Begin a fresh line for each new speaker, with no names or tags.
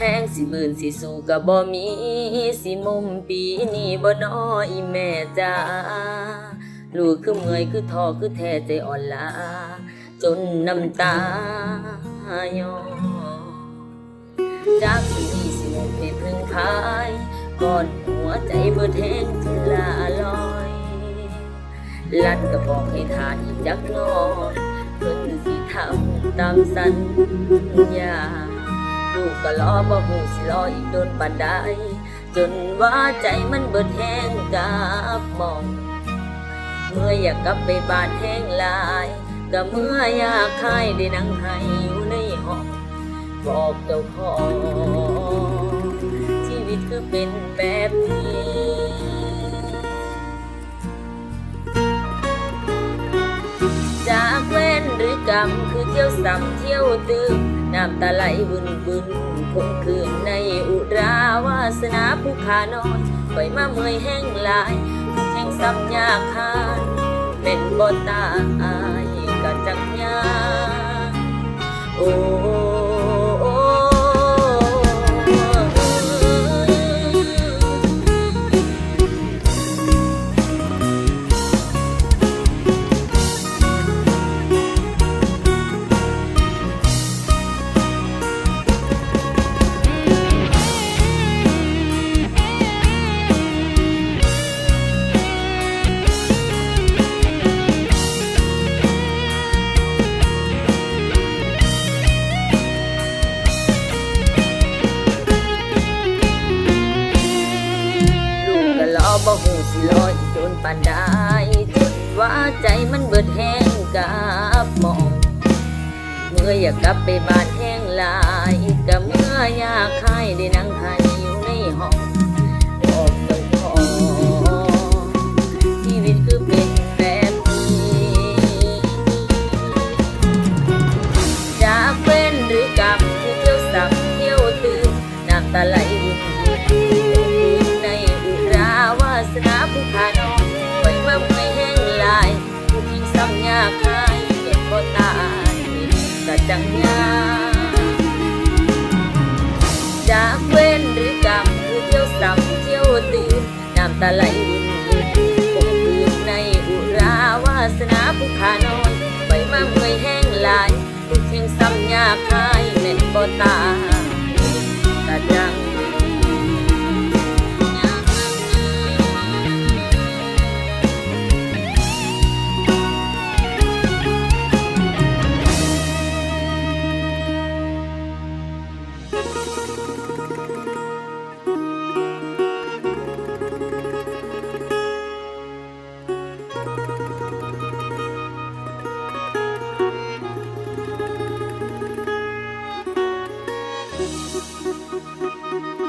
แห้งสิมื่นสิสู้ก็บ่มี สิมุมปีนี้บ่น้อยแม่จ้าลูกคือเมื่อยคือท้อคือแท้ใจอ่อนลาจนน้ำตาย้อจากสิมีสิมุมไปพึ่งพายก่อนหัวใจเบิดแห้งจลาลอยลัดก็บอกให้ทาอีกจักน้อยเพิ่นสิทำตามสัญญา กก็รอบ่หูสิรออีกโดนปานใดจนว่าใจมันเบิดแห้งกับมอง เมื่ออยากกลับไปบ้านแห้งลายก็เมื่ออยากคายได้นั่งให้อยู่ในห้องบอกเจ้าของชีวิตคือเป็นแบบนี้จากเว้นหรือกรรมคือเที่ยวซ้ำเที่ยวตึก น้ำตาไหลวุ่นวุ่นคงคืนในอุราวาสนาผู้ขาน้อยปล่อยมาเมื่อยแห้งลายแห้งซ้ำยากหานเป็นบ่ตาอายก็จักยาโอ้ บ่หูสิรออีกจนปานใดจนว่าใจมันเบิดแห้งกับหมองเมื่ออยากกลับไปบ้านแห้งลายก็เมื่ออยากคายได้นั่งให้อยู่ในห้องบอกเจ้าของชีวิตคือเป็นแบบนี้จากเป็นหรือกรรมที่เที่ยวสักเที่ยวตื่นน้ำตาไหลาวาสนาผู้ขาน้องไว้ว่าไม่แห้งลาย ผู้ทิ้งซ้ำยากหายเก็บบ่ตายก็จังยาจากเว้นหรือกรรมคือเที่ยวสักเที่ยวตื่นน้ำตาไหลวุ่นวุ่นคงคืนในอุราวาสนาผู้ขาน้อยไว้มาเมื่อยแห้งลายทุกทิ้งซ้ำยากหายแม่นบ่ตาย thank you